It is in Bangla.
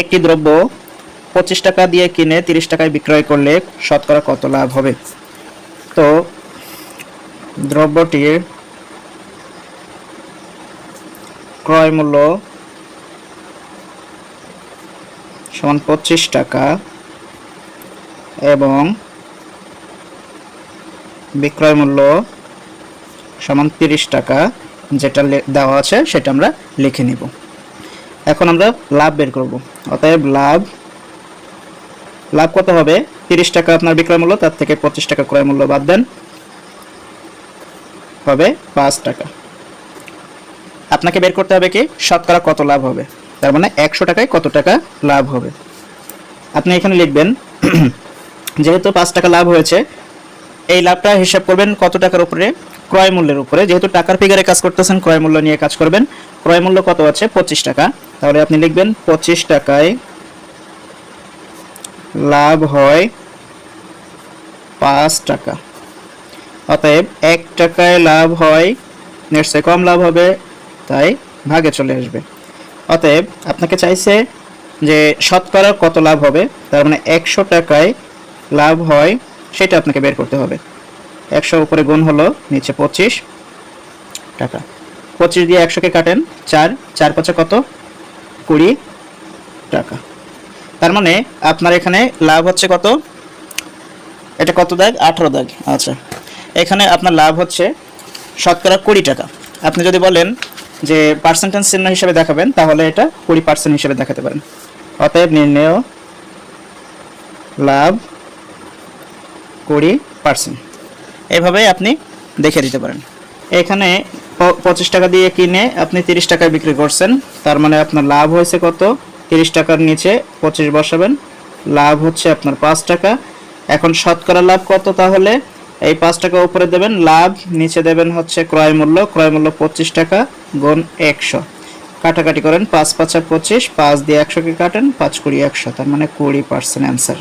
একটি দ্রব্য পঁচিশ টাকা দিয়ে কিনে তিরিশ টাকায় বিক্রয় করলে শতকরা কত লাভ হবে? তো দ্রব্যটির ক্রয় মূল্য সমান পঁচিশ টাকা এবং বিক্রয় মূল্য সমান তিরিশ টাকা যেটা দেওয়া আছে সেটা আমরা লিখে নিব। এখন আমরা লাভ বের করব। অতএব লাভ লাভ কত হবে? তিরিশ টাকা আপনার বিক্রয় মূল্য, তার থেকে পঁচিশ টাকা ক্রয় মূল্য বাদ দেন। হবে পাঁচ টাকা। আপনাকে বের করতে হবে কি? শতকরা কত লাভ হবে? তার মানে একশো টাকায় কত টাকা লাভ হবে? আপনি এখানে লিখবেন, যেহেতু পাঁচ টাকা লাভ হয়েছে, এই লাভটা হিসাব করবেন কত টাকার উপরে? ক্রয় মূল্যের উপরে। যেহেতু টাকার ফিগারে কাজ করতেছেন, ক্রয় মূল্য নিয়ে কাজ করবেন। ক্রয় মূল্য কত আছে? পঁচিশ টাকা। তাহলে আপনি লিখবেন পঁচিশ টাকায় লাভ হয় পাঁচ টাকা। অতএব এক টাকায় লাভ হয় নিশ্চয়ই কম লাভ হবে, তাই ভাগে চলে আসবে। অতএব আপনাকে চাইছে যে শতকরা কত লাভ হবে, তার মানে একশো টাকায় লাভ হয়, সেটা আপনাকে বের করতে হবে। একশো উপরে গুণ হলো নিচে পঁচিশ টাকা। পঁচিশ দিয়ে একশোকে কাটেন, চার চার পাঁচে কত? কুড়ি টাকা। তার মানে আপনার এখানে লাভ হচ্ছে কত? এটা কত দাগ? আঠারো দাগ। আচ্ছা। এখানে আপনার লাভ হচ্ছে শতকরা কুড়ি টাকা। আপনি যদি বলেন যে পার্সেন্টেজ চিহ্ন হিসেবে দেখাবেন, তাহলে এটা কুড়ি পার্সেন্ট হিসেবে দেখাতে পারেন। অতএব নির্ণয় লাভ কুড়ি পার্সেন্ট এভাবেই আপনি দেখে দিতে পারেন। এখানে পঁচিশ টাকা দিয়ে কিনে আপনি তিরিশ টাকায় বিক্রি করছেন, তার মানে আপনার লাভ হয়েছে কত? তিরিশ টাকার নিচে পঁচিশ বসাবেন, লাভ হচ্ছে আপনার পাঁচ টাকা। এখন শতকরা লাভ কত তাহলে? এই পাঁচ টাকা উপরে দেবেন, লাভ নিচে দেবেন হচ্ছে ক্রয় মূল্য ক্রয় মূল্য পঁচিশ টাকা গুণ একশো। কাটাকাটি করেন, পাঁচ পাঁচা পঁচিশ, পাঁচ দিয়ে একশোকে কাটেন, পাঁচ কুড়ি একশো, তার মানে কুড়ি পার্সেন্ট অ্যান্সার